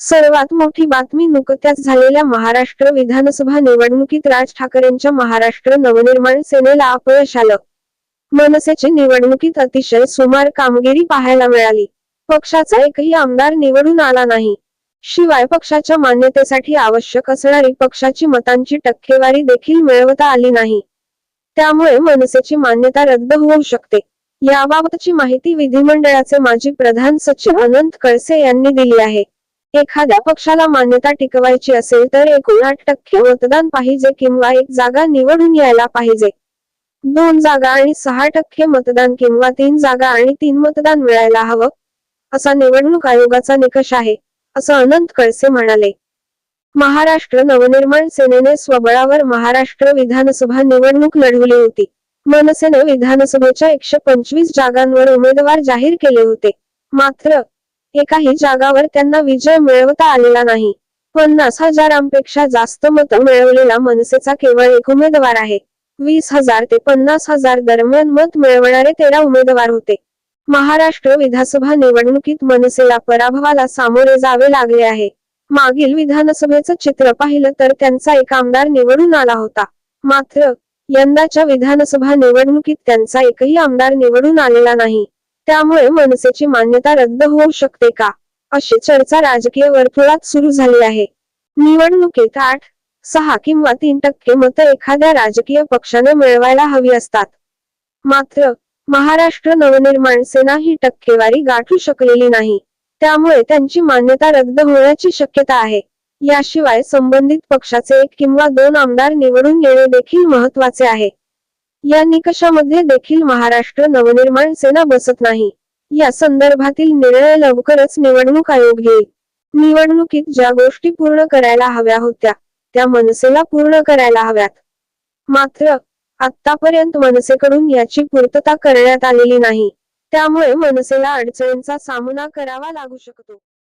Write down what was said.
सर्वात मोठी बातमी नुकत्याच झालेल्या महाराष्ट्र विधानसभा निवडणुकीत राज ठाकरेंच्या महाराष्ट्र नवनिर्माण सेनेला अपयश आलं. मनसेची निवडणुकीत अतिशय सुमार कामगिरी पाहायला मिळाली. पक्षाचा एकही आमदार निवडून आला नाही. शिवाय पक्षाच्या मान्यतेसाठी आवश्यक असणारी पक्षाची मतांची टक्केवारी देखील मिळवता आली नाही. त्यामुळे मनसेची मान्यता रद्द होऊ शकते. याबाबतची माहिती विधिमंडळाचे माजी प्रधान सचिव अनंत कळसे यांनी दिली आहे. एखाद्या पक्षाला मान्यता टिकवायची असेल तर एकूण आठ टक्के मतदान पाहिजे किंवा एक जागा निवडून यायला पाहिजे. दोन जागा आणि सहा टक्के मतदान किंवा तीन जागा आणि तीन मतदान मिळायला हवं असा निवडणूक आयोगाचा निकष आहे असं अनंत कळसे म्हणाले. महाराष्ट्र नवनिर्माण सेनेने स्वबळावर महाराष्ट्र विधानसभा निवडणूक लढवली होती. मनसेने विधानसभेच्या एकशे पंचवीस जागांवर उमेदवार जाहीर केले होते. मात्र एकाही जागावर त्यांना विजय मिळवता आलेला नाही. पन्नास हजारांपेक्षा जास्त मत मिळवलेला मनसेचा केवळ एक उमेदवार आहे. वीस हजार ते पन्नास हजार दरम्यान मत मिळवणारे तेरा उमेदवार होते. महाराष्ट्र विधानसभा निवडणुकीत मनसेला पराभवाला सामोरे जावे लागले आहे. मागील विधानसभेचं चित्र पाहिलं तर त्यांचा एक आमदार निवडून आला होता. मात्र यंदाच्या विधानसभा निवडणुकीत त्यांचा एकही आमदार निवडून आलेला नाही. त्यामुळे मनसेची मान्यता रद्द होऊ शकते का? अशी चर्चा राजकीय वर्तुळात सुरू झाली आहे. निवडणुकीत आठ सहा किंवा तीन टक्के मतं एखाद्या राजकीय पक्षाने मिळवायला हवी असतात. मात्र महाराष्ट्र नवनिर्माण सेना ही टक्केवारी गाठू शकलेली नाही. त्यामुळे त्यांची मान्यता रद्द होण्याची शक्यता आहे. याशिवाय संबंधित पक्षाचे एक किंवा दोन आमदार निवडून येणे देखील महत्त्वाचे आहे. या निकषामध्ये देखील महाराष्ट्र नवनिर्माण सेना बसत नाही. या संदर्भातील निर्णय लवकरच निवडणूक आयोग घेईल. निवडणुकीत ज्या गोष्टी पूर्ण करायला हव्या होत्या त्या मनसेला पूर्ण करायला हव्यात. मात्र आतापर्यंत मनसेकडून याची पूर्तता करण्यात आलेली नाही. त्यामुळे मनसेला अडचणींचा सामना करावा लागू शकतो.